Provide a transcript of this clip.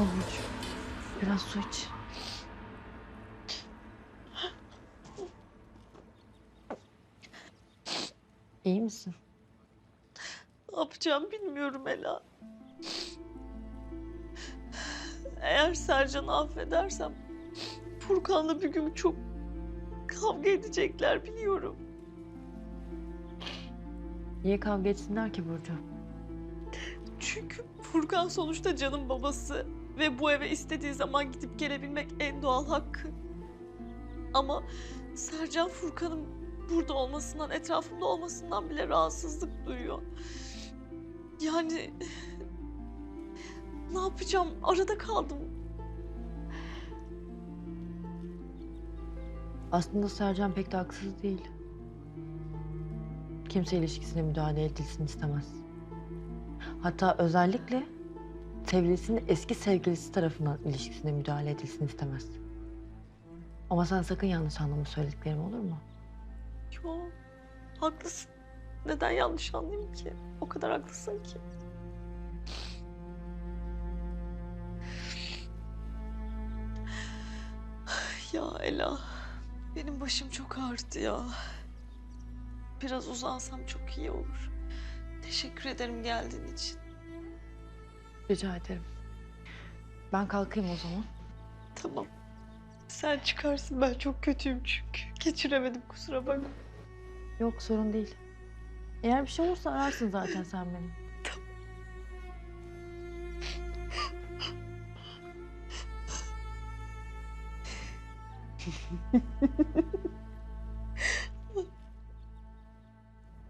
Burcu. Biraz su iç. İyi misin? Ne yapacağım bilmiyorum Ela. Eğer Sercan'ı affedersem Furkan'la bir gün çok kavga edecekler biliyorum. Niye kavga etsinler ki Burcu? Çünkü Furkan sonuçta canın babası ve bu eve istediği zaman gidip gelebilmek en doğal hakkı. Ama Sercan Furkan'ın burada olmasından, etrafımda olmasından bile rahatsızlık duyuyor. Yani ne yapacağım? Arada kaldım. Aslında Sercan pek de haksız değil. Kimse ilişkisine müdahale edilsin istemez. Hatta özellikle sevgilisinin eski sevgilisi tarafından ilişkisine müdahale edilsin istemez. Ama sen sakın yanlış anlama söylediklerim olur mu? Yo, haklısın. Neden yanlış anlayayım ki? O kadar haklısın ki. Ya Ela, benim başım çok ağrıdı ya. Biraz uzansam çok iyi olur. Teşekkür ederim geldiğin için. Rica ederim. Ben kalkayım o zaman. Tamam. Sen çıkarsın ben çok kötüyüm çünkü. Geçiremedim kusura bakma. Yok sorun değil. Eğer bir şey olursa ararsın zaten sen beni.